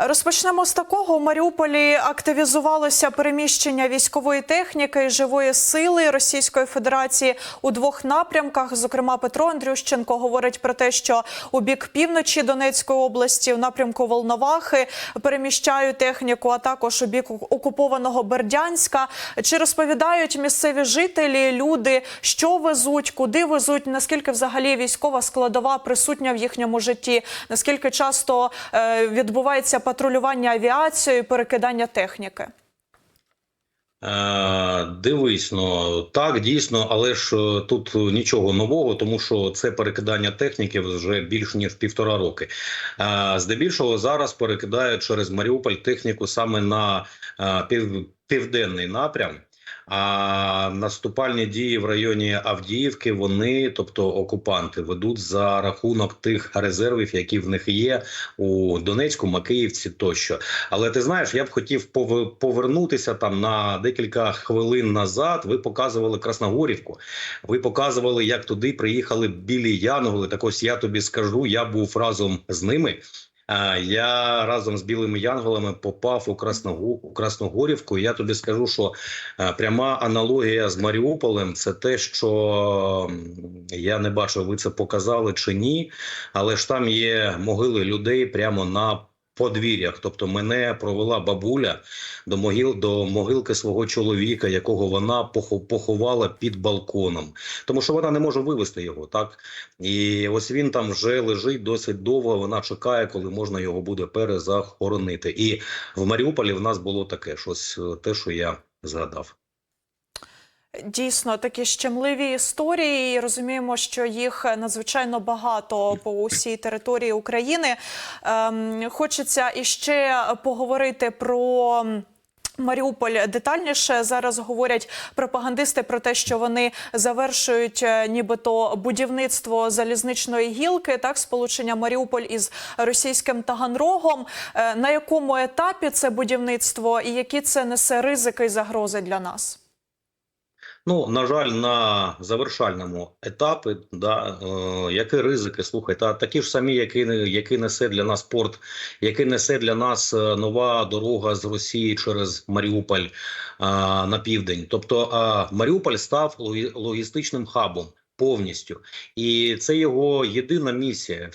Розпочнемо з такого. У Маріуполі активізувалося переміщення військової техніки і живої сили Російської Федерації у двох напрямках. Зокрема, Петро Андрющенко говорить про те, що у бік півночі Донецької області, у напрямку Волновахи, переміщають техніку, а також у бік окупованого Бердянська. Чи розповідають місцеві жителі, люди, що везуть, куди везуть, наскільки взагалі військова складова присутня в їхньому житті? Наскільки часто е, відбувається патрулювання авіацією, перекидання техніки? Е, Дивись, ну так дійсно, але ж е, тут нічого нового, тому що це перекидання техніки вже більш ніж півтора роки. Е, Здебільшого зараз перекидають через Маріуполь техніку саме на е, пів, південний напрям. А наступальні дії в районі Авдіївки вони, тобто окупанти, ведуть за рахунок тих резервів, які в них є у Донецьку, Макіївці тощо. Але ти знаєш, я б хотів пов- повернутися там на декілька хвилин назад. Ви показували Красногорівку. Ви показували, як туди приїхали білі янголи. Так ось я тобі скажу, я був разом з ними. Я разом з білими янголами попав у Красногу Красногорівку. Я тобі скажу, що е, пряма аналогія з Маріуполем це те, що я не бачу, ви це показали чи ні, але ж там є могили людей прямо на подвір'ях. Тобто мене провела бабуля до могил до могилки свого чоловіка, якого вона похо- поховала під балконом, тому що вона не може вивезти його, так і ось він там вже лежить досить довго. Вона чекає, коли можна його буде перезахоронити. І в Маріуполі в нас було таке щось, е, те, що я згадав. Дійсно, такі щемливі історії. І Розуміємо, що їх надзвичайно багато по усій території України. Ем, хочеться іще поговорити про. Маріуполь детальніше зараз говорять пропагандисти про те, що вони завершують е, нібито будівництво залізничної гілки, так сполучення Маріуполь із російським Таганрогом. Е, На якому етапі це будівництво і які це несе ризики і загрози для нас? Ну, на жаль, на завершальному етапі, да, е, які ризики, слухайте, та такі ж самі, які, які несе для нас порт, які несе для нас е, нова дорога з Росії через Маріуполь е, на південь. Тобто е, Маріуполь став логі- логістичним хабом. Повністю, і це його єдина місія.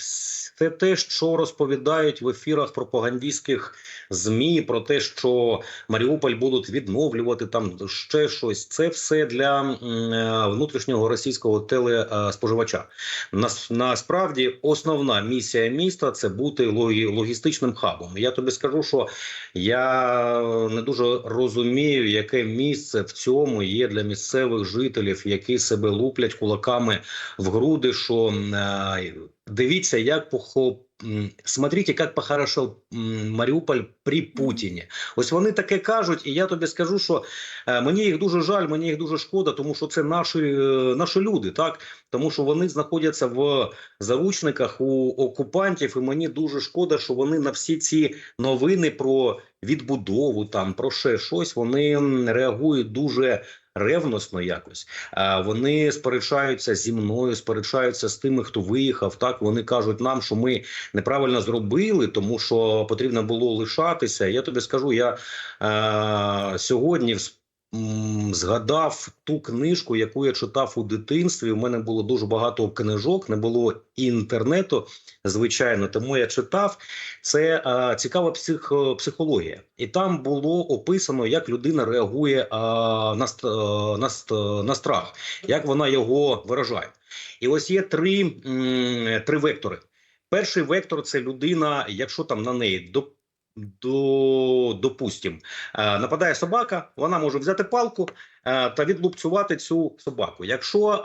Це те, що розповідають в ефірах пропагандистських змі про те, що Маріуполь будуть відновлювати там ще щось. Це все для е, внутрішнього російського телеспоживача. Нас насправді основна місія міста це бути логі- логістичним хабом. Я тобі скажу, що я не дуже розумію, яке місце в цьому є для місцевих жителів, які себе луплять кулаками в груди. Що е, дивіться, як похо. м, Смотрите, як похорошел Маріуполь при Путіні. Ось вони таке кажуть, і я тобі скажу, що е, мені їх дуже жаль, мені їх дуже шкода, тому що це наші, е, наші люди, так тому що вони знаходяться в заручниках у окупантів, і мені дуже шкода, що вони на всі ці новини про відбудову, там про ще щось, вони реагують дуже. Ревносно якось вони сперечаються зі мною, сперечаються з тими, хто виїхав. Так вони кажуть нам, що ми неправильно зробили, тому що потрібно було лишатися. Я тобі скажу, я е, сьогодні м, згадав ту книжку, яку я читав у дитинстві. У мене було дуже багато книжок, не було інтернету, звичайно. Тому я читав. Це е, цікава псих, психологія, і там було описано, як людина реагує е, на, на, на страх, як вона його виражає. І ось є три, м, три вектори. Перший вектор це людина, якщо там на неї до, до допустим, е, нападає собака, вона може взяти палку е, та відлупцювати цю собаку. Якщо е,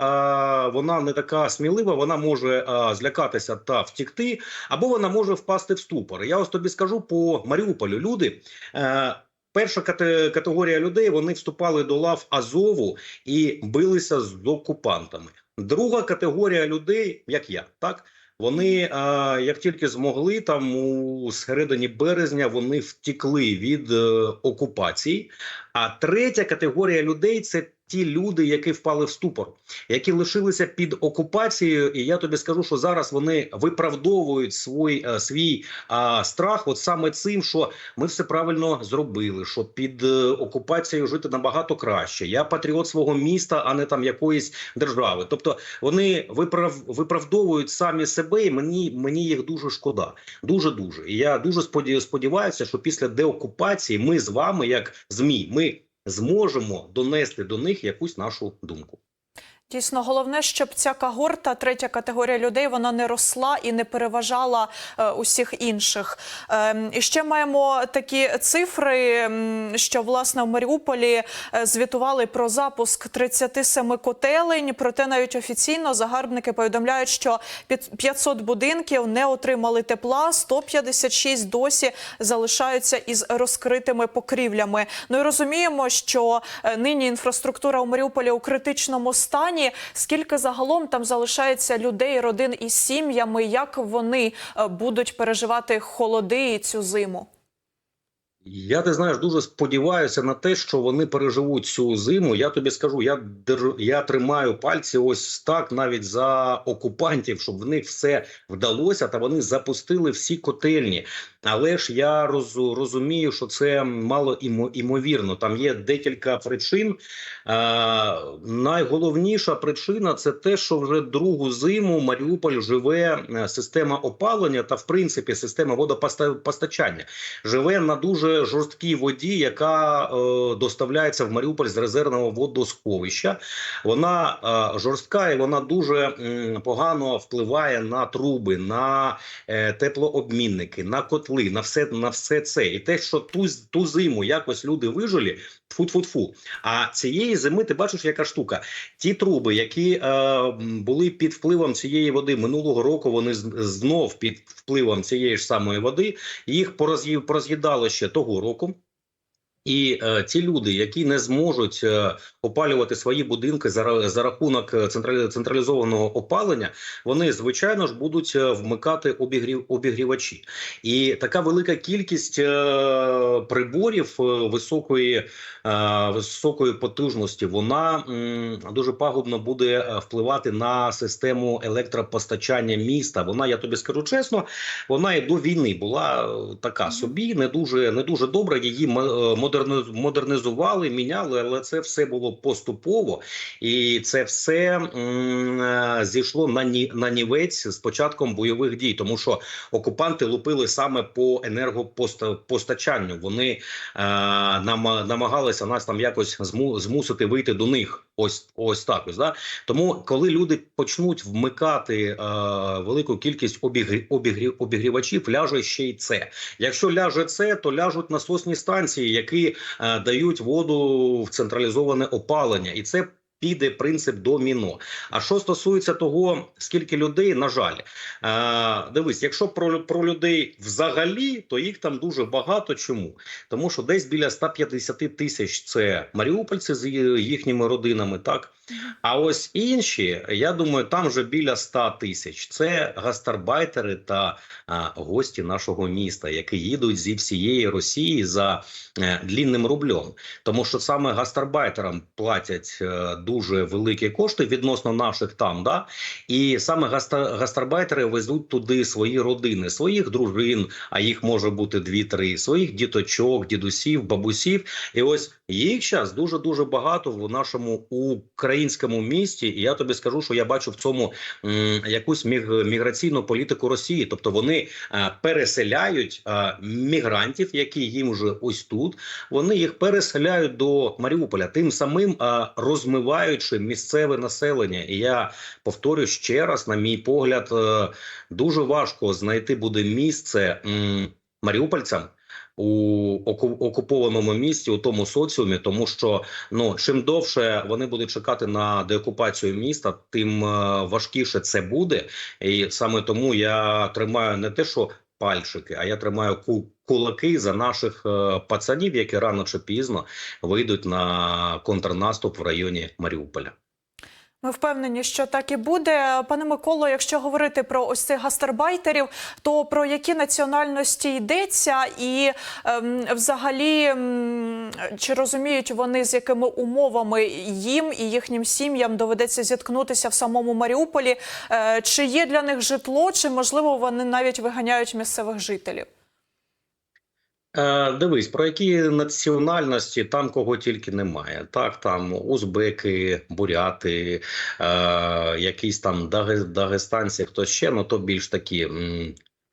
вона не така смілива, вона може злякатися та втікти, або вона може впасти в ступор. Я ось тобі скажу по Маріуполю. Люди. Перша кате- категорія людей вони вступали до лав Азову і билися з окупантами. Друга категорія людей, як я, так вони, як тільки змогли, там у середині березня вони втікли від е, окупації. А третя категорія людей це ті люди, які впали в ступор, які лишилися під окупацією. І я тобі скажу, що зараз вони виправдовують свій, е, свій а, страх, от саме цим, що ми все правильно зробили. Що під е, окупацією жити набагато краще. Я патріот свого міста, а не там якоїсь держави. Тобто вони виправ, виправдовують самі себе, і мені, мені їх дуже шкода. Дуже дуже. І я дуже споді- сподіваюся, що після деокупації ми з вами, як змі, ми зможемо донести до них якусь нашу думку. Дійсно, головне, щоб ця когорта, третя категорія людей, вона не росла і не переважала е, усіх інших. Ем, і ще маємо такі цифри, що власне в Маріуполі е, звітували про запуск 37 котелень. Проте навіть офіційно загарбники повідомляють, що під 500 будинків не отримали тепла, 156 досі залишаються із розкритими покрівлями. Ну і розуміємо, що е, нині інфраструктура у Маріуполі у критичному стані. Скільки загалом там залишається людей, родин із сім'ями? Як вони е, будуть переживати холоди і цю зиму? Я ти знаєш, дуже сподіваюся на те, що вони переживуть цю зиму. Я тобі скажу, я я тримаю пальці ось так, навіть за окупантів, щоб в них все вдалося, та вони запустили всі котельні. Але ж я роз... розумію, що це мало імо... імовірно. Там є декілька причин. А, найголовніша причина це те, що вже другу зиму Маріуполь живе е, система опалення та, в принципі, система водопостачання живе на дуже жорсткій воді, яка е, доставляється в Маріуполь з резервного водосховища. Вона е, жорстка і вона дуже е, погано впливає на труби, на е, теплообмінники, на котли, на все на все це. І те, що ту, ту зиму якось люди вижили, фу-фу-фу. А цієї зими ти бачиш, яка штука. Ті труби, які е, були під впливом цієї води минулого року, вони знов під впливом цієї ж самої води їх пороз'їдало ще того року. І е, ті люди, які не зможуть е, опалювати свої будинки за, за рахунок е, централізованого опалення, вони звичайно ж будуть е, вмикати обігрів, обігрівачі. І така велика кількість е, приборів е, високої, е, високої потужності, вона м, дуже пагубно буде впливати на систему електропостачання міста. Вона, я тобі скажу чесно, вона і до війни була така собі, не дуже не дуже добра. Її м- модерни- модернізували, міняли, але це все було поступово, і це все е, зійшло на ні на нівець з початком бойових дій, тому що окупанти лупили саме по енергопостачанню. Вони е, нам, намагалися нас там якось зму, змусити вийти до них. Ось ось так. Ось да. Тому, коли люди почнуть вмикати е, велику кількість обігрі, обігрі, обігрівачів, ляже ще й це. Якщо ляже це, то ляжуть насосні станції, які е, дають воду в централізоване опалення, і це. Піде принцип доміно. А що стосується того, скільки людей, на жаль, е, дивись, якщо про, про людей взагалі, то їх там дуже багато. Чому? Тому що десь біля 150 тисяч це маріупольці з їхніми родинами, так а ось інші, я думаю, там вже біля 100 тисяч. Це гастарбайтери та а, гості нашого міста, які їдуть зі всієї Росії за е, длінним рублем. Тому що саме гастарбайтерам платять е, дуже великі кошти відносно наших там. Да? І саме гаста, гастарбайтери везуть туди свої родини, своїх дружин, а їх може бути дві-три, своїх діточок, дідусів, бабусів. І ось їх зараз дуже дуже багато в нашому українському місті. І я тобі скажу, що я бачу в цьому м, якусь міг, міграційну політику Росії. Тобто вони е, переселяють е, мігрантів, які їм вже ось тут. Вони їх переселяють до Маріуполя, тим самим е, розмиваючи місцеве населення. І я повторю ще раз, на мій погляд, е, дуже важко знайти буде місце м, маріупольцям. У окупованому місті, у тому соціумі, тому що ну чим довше вони будуть чекати на деокупацію міста, тим е, важкіше це буде. І саме тому я тримаю не те, що пальчики, а я тримаю ку- кулаки за наших е, пацанів, які рано чи пізно вийдуть на контрнаступ в районі Маріуполя. Ми впевнені, що так і буде. Пане Миколо, якщо говорити про ось цих гастарбайтерів, то про які національності йдеться, і ем, взагалі ем, чи розуміють вони, з якими умовами їм і їхнім сім'ям доведеться зіткнутися в самому Маріуполі? Е, чи є для них житло, чи можливо вони навіть виганяють місцевих жителів? Е, Дивись, про які національності там кого тільки немає. Так, там узбеки, буряти, е, якісь там дагестанці, хто ще, ну то більш такі.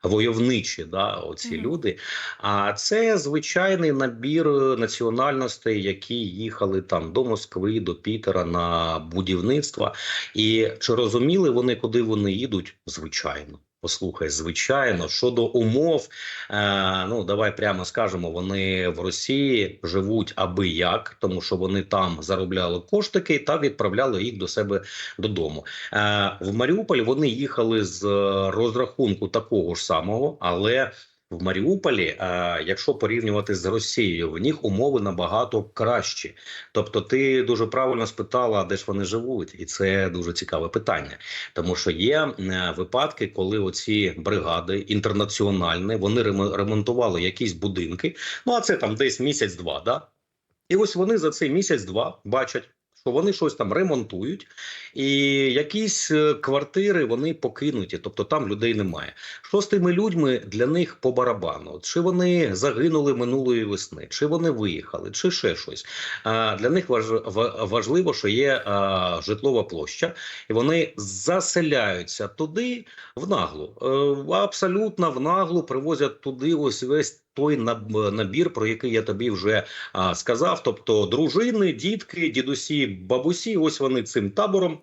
Войовничі, да, оці Мгм. люди. А це звичайний набір національностей, які їхали там до Москви, до Пітера на будівництво. І чи розуміли вони, куди вони їдуть? Звичайно. Послухай, звичайно, щодо умов, е, ну давай прямо скажемо, вони в Росії живуть аби як, тому що вони там заробляли коштики та відправляли їх до себе додому. Е, в Маріуполь вони їхали з е, розрахунку такого ж самого, але в Маріуполі, е, якщо порівнювати з Росією, в них умови набагато кращі. Тобто, ти дуже правильно спитала, де ж вони живуть, і це дуже цікаве питання. Тому що є е, випадки, коли оці бригади інтернаціональні вони ремо- ремонтували якісь будинки. Ну а це там десь місяць-два. Да? І ось вони за цей місяць-два бачать. Що вони щось там ремонтують, і якісь е, квартири вони покинуті, тобто там людей немає. Що з тими людьми для них по барабану? Чи вони загинули минулої весни, чи вони виїхали, чи ще щось? Для них важ, важливо, що є житлова площа, і вони заселяються туди в наглу. Е, Абсолютно в наглу привозять туди ось весь той набір, про який я тобі вже а, сказав. Тобто дружини, дітки, дідусі, бабусі, ось вони цим табором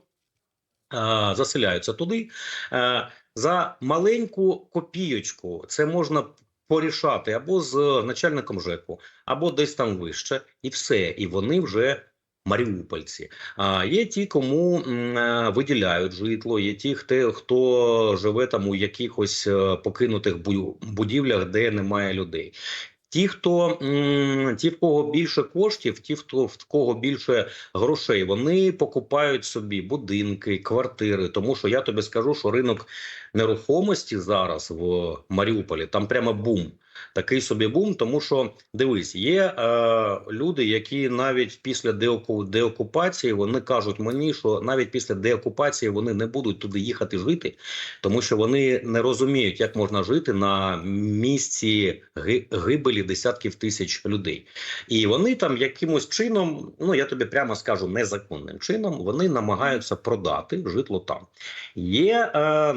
а, заселяються туди. А, за маленьку копійочку це можна порішати або з начальником ЖЕКу, або десь там вище, і все. І вони вже. Маріупольці, а є ті, кому е, виділяють житло, є ті, хто, живе там у якихось е, покинутих будівлях, де немає людей. Ті, хто ті, в кого більше коштів, ті, хто в кого більше грошей, вони покупають собі будинки, квартири. Тому що я тобі скажу, що ринок нерухомості зараз в Маріуполі там прямо бум. Такий собі бум, тому що дивись, є е, люди, які навіть після деоку, деокупації вони кажуть мені, що навіть після деокупації вони не будуть туди їхати жити, тому що вони не розуміють, як можна жити на місці ги- гибелі десятків тисяч людей. І вони там якимось чином, ну я тобі прямо скажу, незаконним чином, вони намагаються продати житло там. Є е,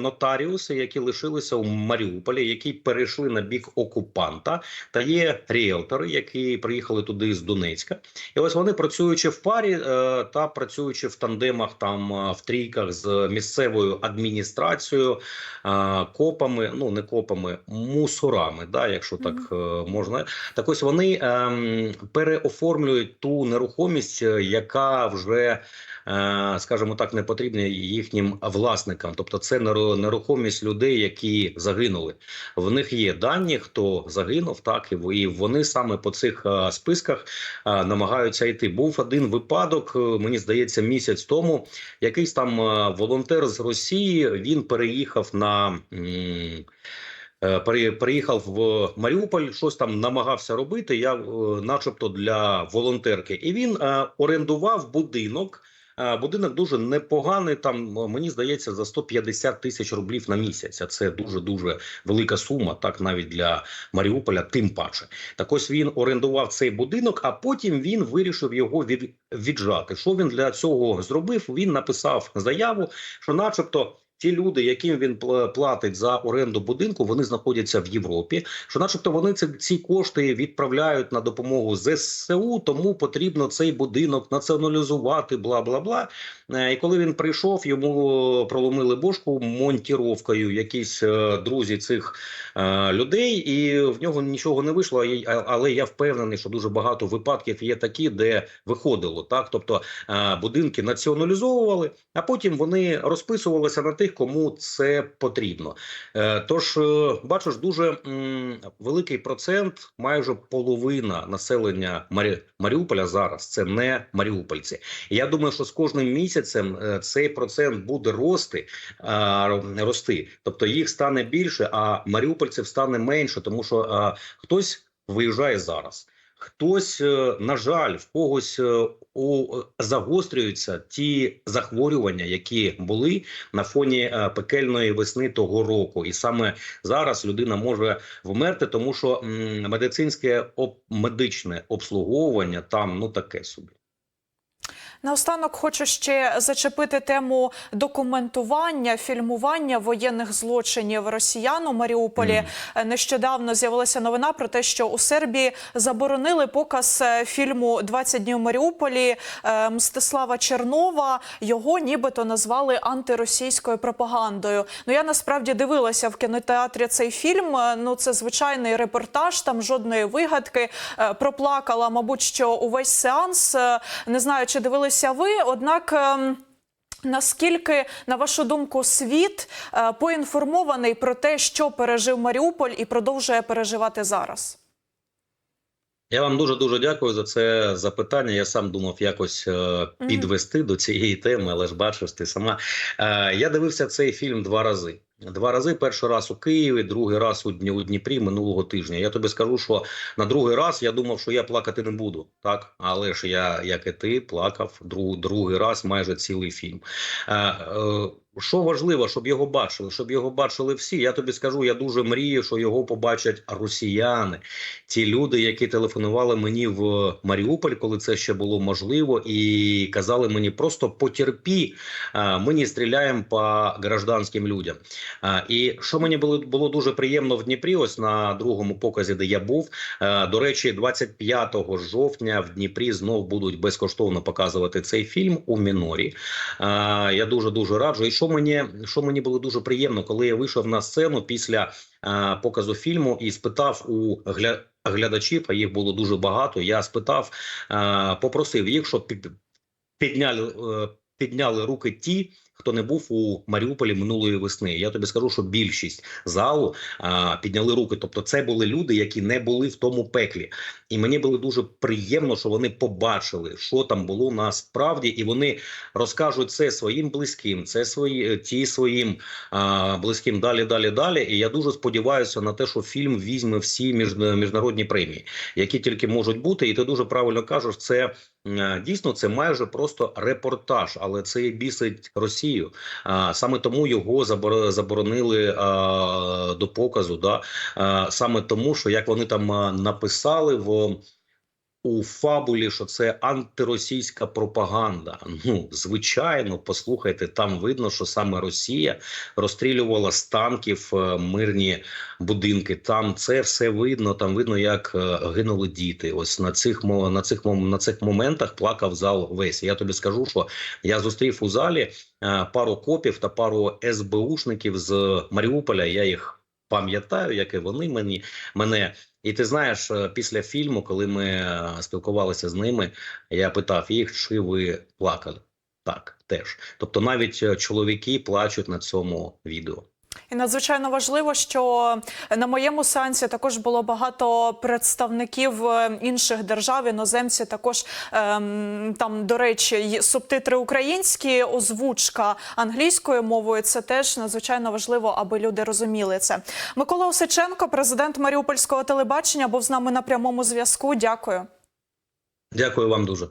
нотаріуси, які лишилися у Маріуполі, які перейшли на бік окупанта, та є ріелтори, які приїхали туди з Донецька. І ось вони працюючи в парі е, та працюючи в тандемах, там е, в трійках з місцевою адміністрацією, е, копами, ну не копами, мусорами, да, якщо так можна. Так ось вони ем, переоформлюють ту нерухомість, яка вже скажімо так, не потрібна їхнім власникам. Тобто, це нерухомість людей, які загинули. В них є дані, хто загинув, так і вони саме по цих е, списках е, намагаються йти. Був один випадок, е, мені здається, місяць тому. Якийсь там е, волонтер з Росії він переїхав на. е, Приїхав в Маріуполь, щось там намагався робити. Я, е, начебто, для волонтерки, і він е, орендував будинок. Е, Будинок дуже непоганий. Там е, мені здається за 150 тисяч рублів на місяць. А це дуже дуже велика сума, так навіть для Маріуполя, тим паче. Так ось він орендував цей будинок, а потім він вирішив його від, віджати. Що він для цього зробив? Він написав заяву, що, начебто. Ті люди, яким він пла- платить за оренду будинку, вони знаходяться в Європі. Що, начебто, вони ці, ці кошти відправляють на допомогу ЗСУ, тому потрібно цей будинок націоналізувати, бла бла бла. Е, І коли він прийшов, йому проломили бошку монтіровкою. Якісь е, друзі цих е, людей, і в нього нічого не вийшло. Але я впевнений, що дуже багато випадків є такі, де виходило так. Тобто будинки націоналізовували, а потім вони розписувалися на тих, кому це потрібно. Е, Тож, е, бачиш, дуже великий процент, майже половина населення Марі... Маріуполя зараз це не маріупольці. Я думаю, що з кожним місяцем е, цей процент буде рости, рости. Тобто їх стане більше, а маріупольців стане менше, тому що хтось виїжджає зараз. Хтось, е, на жаль, в когось е, загострюються ті захворювання, які були на фоні е, пекельної весни того року, і саме зараз людина може вмерти, тому що медицинське медичне обслуговування там ну таке собі. Наостанок хочу ще зачепити тему документування, фільмування воєнних злочинів росіян у Маріуполі. Е, Нещодавно з'явилася новина про те, що у Сербії заборонили показ е, фільму «20 днів Маріуполі е, Мстислава Чернова. Його нібито назвали антиросійською пропагандою. Ну я насправді дивилася в кінотеатрі цей фільм. Ну це звичайний репортаж, там жодної вигадки. Проплакала, мабуть, що увесь сеанс. Не знаю, чи дивилися ви, однак. ем, Наскільки, на вашу думку, світ е, поінформований про те, що пережив Маріуполь і продовжує переживати зараз? Я вам дуже дуже дякую за це запитання. Я сам думав якось е, підвести до цієї теми, але ж бачиш, ти сама. Е, я дивився цей фільм два рази. Два рази перший раз у Києві, другий раз у Дніпрі минулого тижня. Я тобі скажу, що на другий раз я думав, що я плакати не буду, так але ж я, як і ти, плакав друг, другий раз майже цілий фільм. Е, е, що важливо, щоб його бачили, щоб його бачили всі. Я тобі скажу, я дуже мрію, що його побачать росіяни, ті люди, які телефонували мені в Маріуполь, коли це ще було можливо, і казали мені просто потерпі, ми не стріляємо по гражданським людям. І що мені було було дуже приємно в Дніпрі, ось на другому показі, де я був. До речі, 25 жовтня в Дніпрі знов будуть безкоштовно показувати цей фільм у мінорі. Я дуже дуже раджу. І що мені що мені було дуже приємно, коли я вийшов на сцену після а, показу фільму і спитав у гля глядачів, а їх було дуже багато. Я спитав, е, попросив їх, щоб під- підняли, е, підняли руки ті, хто не був у Маріуполі минулої весни. Я тобі скажу, що більшість залу е, підняли руки. Тобто, це були люди, які не були в тому пеклі. І мені було дуже приємно, що вони побачили, що там було насправді, і вони розкажуть це своїм близьким, це свої ті своїм а, близьким далі, далі, далі. І я дуже сподіваюся на те, що фільм візьме всі між, міжнародні премії, які тільки можуть бути. І ти дуже правильно кажеш, це е, дійсно це майже просто репортаж, але це бісить Росію. Саме тому його забор- заборонили до показу. Да? Саме тому, що як вони там написали в. У фабулі, що це антиросійська пропаганда. Ну звичайно, послухайте, там видно, що саме Росія розстрілювала з танків е, мирні будинки. Там це все видно. Там видно, як е, гинули діти. Ось на цих на цих на цих моментах плакав зал весь. Я тобі скажу, що я зустрів у залі е, пару копів та пару СБУшників з Маріуполя. Я їх пам'ятаю, як і вони мені мене. І ти знаєш, е, після фільму, коли ми е, спілкувалися з ними, я питав їх, чи ви плакали? Так, теж. Тобто навіть е, чоловіки плачуть на цьому відео. І надзвичайно важливо, що на моєму сеансі також було багато представників е, інших держав, іноземці. Також ем, там, до речі, субтитри українські, озвучка англійською мовою. Це теж надзвичайно важливо, аби люди розуміли це. Микола Осиченко, президент Маріупольського телебачення, був з нами на прямому зв'язку. Дякую. Дякую вам дуже.